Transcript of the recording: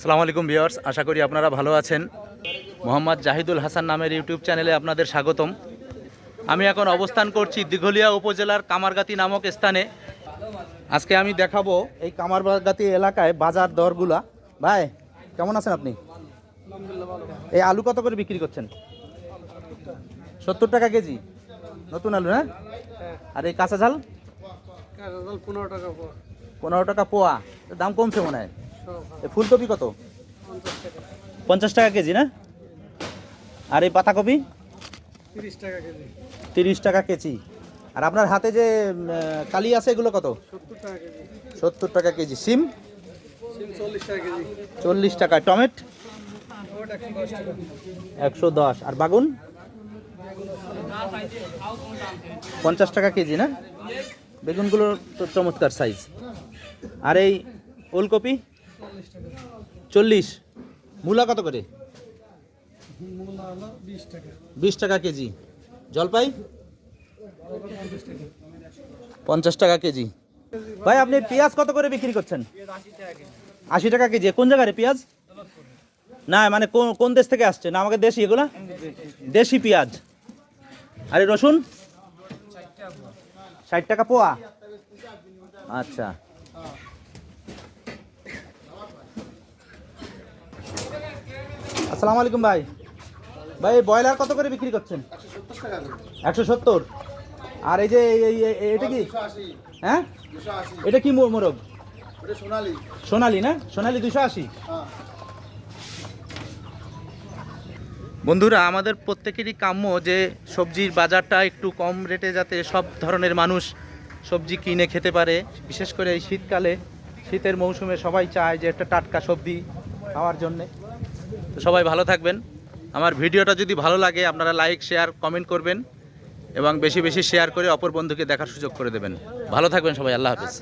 আসসালামু আলাইকুম ভিউয়ার্স আশা করি আপনারা ভালো আছেন। মোহাম্মদ জাহিদুল হাসান নামের ইউটিউব চ্যানেলে আপনাদের স্বাগতম। আমি এখন অবস্থান করছি দিঘলিয়া উপজেলার কামারগাতি নামক স্থানে। আজকে আমি দেখাবো এই কামারগাতি এলাকায় বাজার দরগুলা। ভাই কেমন আছেন আপনি? এই আলু কত করে বিক্রি করছেন? সত্তর টাকা কেজি। নতুন আলু হ্যাঁ? আর এই কাঁচা ঝাল? পনেরো টাকা পর পনেরো টাকা পোয়া। দাম কমছে মনে হয়। ফুলকপি কত? পঞ্চাশ টাকা কেজি না? আর এই পাতাকপি? তিরিশ টাকা কেজি। তিরিশ টাকা কেজি। আর আপনার হাতে যে কালি আছে এগুলো কত? সত্তর টাকা কেজি। সিম? চল্লিশ টাকা টমেট? একশো দশ একশো দশ। আর বাগুন? পঞ্চাশ টাকা কেজি না? বেগুনগুলো তো চমৎকার সাইজ আর এই ওলকপি? চল্লিশ। মূলা কত করে? বিশ টাকা কেজি। জলপাই? পঞ্চাশ টাকা কেজি। ভাই, আপনি পেঁয়াজ কত করে বিক্রি করছেন? আশি টাকা কেজি। কোন জায়গায় পেঁয়াজ? না মানে কোন কোন দেশ থেকে আসছে না, আমাকে দেশি এগুলা? দেশি পেঁয়াজ। আরে, রসুন? ষাট টাকা পোয়া। আচ্ছা। আসসালামু আলাইকুম ভাই। ভাই এই ব্রয়লার কত করে বিক্রি করছেন? একশো সত্তর। আর এই যে এটা কি? হ্যাঁ? এটা কি মোরগ? সোনালি। সোনালি না? সোনালি দুশো আশি। বন্ধুরা আমাদের প্রত্যেকেরই কাম্য যে সবজির বাজারটা একটু কম রেটে যাতে সব ধরনের মানুষ সবজি কিনে খেতে পারে। বিশেষ করে এই শীতকালে শীতের মৌসুমে সবাই চায় যে একটা টাটকা সবজি খাওয়ার জন্যে। তো সবাই ভালো থাকবেন। আমার ভিডিওটা যদি ভালো লাগে, আপনারা লাইক শেয়ার কমেন্ট করবেন এবং বেশি বেশি শেয়ার করে অপর বন্ধুকে দেখার সুযোগ করে দেবেন। ভালো থাকবেন সবাই, আল্লাহ হাফিজ।